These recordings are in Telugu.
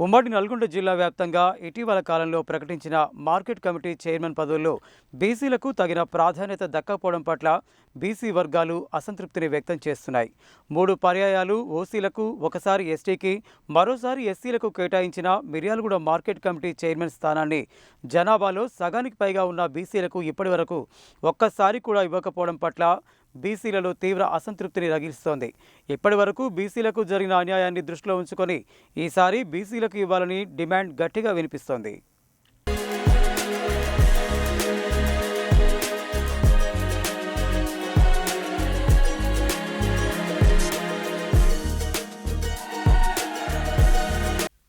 ఉమ్మడి నల్గొండ జిల్లా వ్యాప్తంగా ఇటీవల కాలంలో ప్రకటించిన మార్కెట్ కమిటీ చైర్మన్ పదవుల్లో బీసీలకు తగిన ప్రాధాన్యత దక్కకపోవడం పట్ల బీసీ వర్గాలు అసంతృప్తిని వ్యక్తం చేస్తున్నాయి. మూడు పర్యాయాలు ఓసీలకు ఒకసారి ఎస్టీకి మరోసారి ఎస్సీలకు కేటాయించిన మిర్యాలగూడ మార్కెట్ కమిటీ చైర్మన్ స్థానాన్ని జనాభాలో సగానికి పైగా ఉన్న బీసీలకు ఇప్పటివరకు ఒక్కసారి కూడా ఇవ్వకపోవడం పట్ల బీసీలలో తీవ్ర అసంతృప్తిని రగిలిస్తోంది. ఇప్పటి వరకు బీసీలకు జరిగిన అన్యాయాన్ని దృష్టిలో ఉంచుకొని ఈసారి బీసీలకు ఇవ్వాలని డిమాండ్ గట్టిగా వినిపిస్తోంది.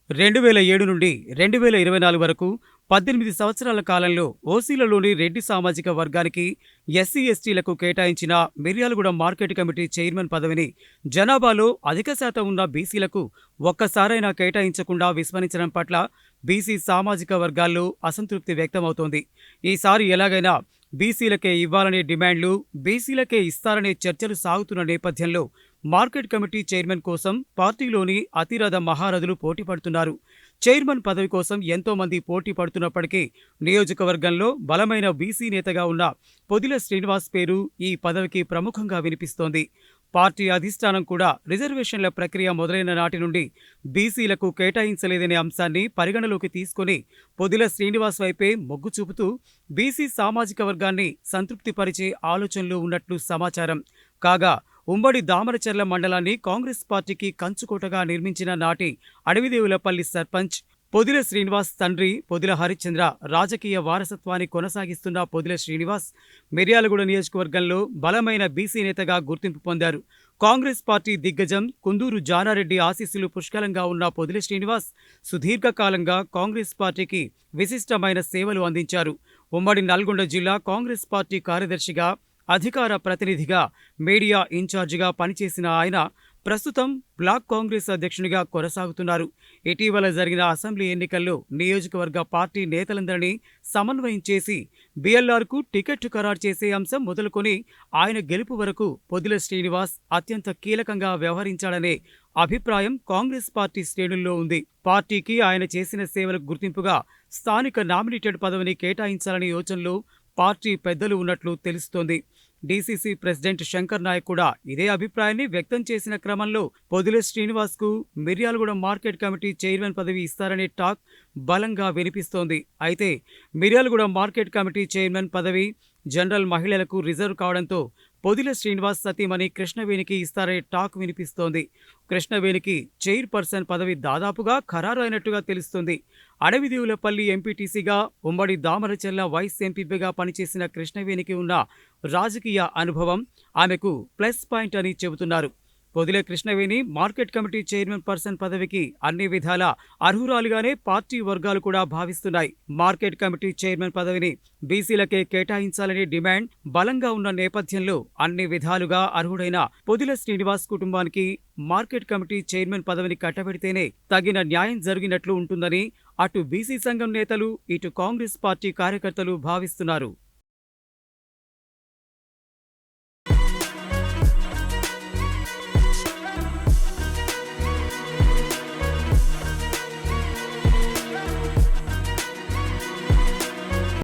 రెండు వేల ఏడు నుండి రెండు వేల ఇరవై నాలుగు వరకు పద్దెనిమిది సంవత్సరాల కాలంలో ఓసీలలోని రెడ్డి సామాజిక వర్గానికి ఎస్సీ ఎస్టీలకు కేటాయించిన మిర్యాలగూడ మార్కెట్ కమిటీ చైర్మన్ పదవిని జనాభాలో అధిక శాతం ఉన్న బీసీలకు ఒక్కసారైనా కేటాయించకుండా విస్మరించడం పట్ల బీసీ సామాజిక వర్గాల్లో అసంతృప్తి వ్యక్తమవుతోంది. ఈసారి ఎలాగైనా బీసీలకే ఇవ్వాలనే డిమాండ్లు బీసీలకే ఇస్తారనే చర్చలు సాగుతున్న నేపథ్యంలో మార్కెట్ కమిటీ చైర్మన్ కోసం పార్టీలోని అతిరథ మహారథులు పోటీ పడుతున్నారు. చైర్మన్ పదవి కోసం ఎంతో మంది పోటీ పడుతున్నప్పటికీ నియోజకవర్గంలో బలమైన బీసీ నేతగా ఉన్న పొదిల శ్రీనివాస్ పేరు ఈ పదవికి ప్రముఖంగా వినిపిస్తోంది. పార్టీ అధిష్టానం కూడా రిజర్వేషన్ల ప్రక్రియ మొదలైన నాటి నుండి బీసీలకు కేటాయించలేదనే అంశాన్ని పరిగణలోకి తీసుకుని పొదిల శ్రీనివాస్ వైపే మొగ్గు చూపుతూ బీసీ సామాజిక వర్గాన్ని సంతృప్తిపరిచే ఆలోచనలు ఉన్నట్లు సమాచారం. కాగా ఉమ్మడి దామరచర్ల మండలాన్ని కాంగ్రెస్ పార్టీకి కంచుకోటగా నిర్మించిన నాటి అడవిదేవులపల్లి సర్పంచ్ పొదిల శ్రీనివాస్ తండ్రి పొదిల హరిశ్చంద్ర రాజకీయ వారసత్వాన్ని కొనసాగిస్తున్న పొదిల శ్రీనివాస్ మిర్యాలగూడ నియోజకవర్గంలో బలమైన బీసీ నేతగా గుర్తింపు పొందారు. కాంగ్రెస్ పార్టీ దిగ్గజం కుందూరు జానారెడ్డి ఆశీస్సులు పుష్కలంగా ఉన్న పొదిల శ్రీనివాస్ సుదీర్ఘకాలంగా కాంగ్రెస్ పార్టీకి విశిష్టమైన సేవలు అందించారు. ఉమ్మడి నల్గొండ జిల్లా కాంగ్రెస్ పార్టీ కార్యదర్శిగా అధికార ప్రతినిధిగా మీడియా ఇన్ఛార్జిగా పనిచేసిన ఆయన ప్రస్తుతం బ్లాక్ కాంగ్రెస్ అధ్యక్షునిగా కొనసాగుతున్నారు. ఇటీవల జరిగిన అసెంబ్లీ ఎన్నికల్లో నియోజకవర్గ పార్టీ నేతలందరినీ సమన్వయం చేసి బీఎల్ఆర్కు టికెట్ ఖరారు చేసే అంశం మొదలుకొని ఆయన గెలుపు వరకు పొదిల శ్రీనివాస్ అత్యంత కీలకంగా వ్యవహరించాడనే అభిప్రాయం కాంగ్రెస్ పార్టీ శ్రేణుల్లో ఉంది. పార్టీకి ఆయన చేసిన సేవలకు గుర్తింపుగా స్థానిక నామినేటెడ్ పదవిని కేటాయించాలనే యోచనలో పార్టీ పెద్దలు ఉన్నట్లు తెలుస్తోంది. డీసీసీ ప్రెసిడెంట్ శంకర్ నాయక్ కూడా ఇదే అభిప్రాయాన్ని వ్యక్తం చేసిన క్రమంలో పొదిలే శ్రీనివాస్కు మిర్యాలగూడ మార్కెట్ కమిటీ చైర్మన్ పదవి ఇస్తారనే టాక్ బలంగా వినిపిస్తోంది. అయితే మిర్యాలగూడ మార్కెట్ కమిటీ చైర్మన్ పదవి జనరల్ మహిళలకు రిజర్వ్ కావడంతో పొదిల శ్రీనివాస్ సతీమణి కృష్ణవేణికి ఇస్తారనే టాక్ వినిపిస్తోంది. కృష్ణవేణికి చైర్పర్సన్ పదవి దాదాపుగా ఖరారు అయినట్టుగా తెలుస్తుంది. అడవిదేవులపల్లి ఎంపీటీసీగా ఉమ్మడి దామరచెల్ల వైస్ ఎంపీపీగా పనిచేసిన కృష్ణవేణికి ఉన్న రాజకీయ అనుభవం ఆమెకు ప్లస్ పాయింట్ అని చెబుతున్నారు. Podile Krishnaveni market committee chairman person పదవికి అన్ని విధాల అర్హురాలుగానే పార్టీ వర్గాలు కూడా భావిస్తున్నాయి. మార్కెట్ కమిటీ చైర్మన్ పదవిని బీసీలకే కేటాయించాలనే డిమాండ్ బలంగా ఉన్న నేపథ్యంలో అన్ని విధాలుగా అర్హుడైన పొదిల శ్రీనివాస్ కుటుంబానికి మార్కెట్ కమిటీ చైర్మన్ పదవిని కట్టబెడితేనే తగిన న్యాయం జరిగినట్లు ఉంటుందని అటు బీసీ సంఘం నేతలు ఇటు కాంగ్రెస్ పార్టీ కార్యకర్తలు భావిస్తున్నారు.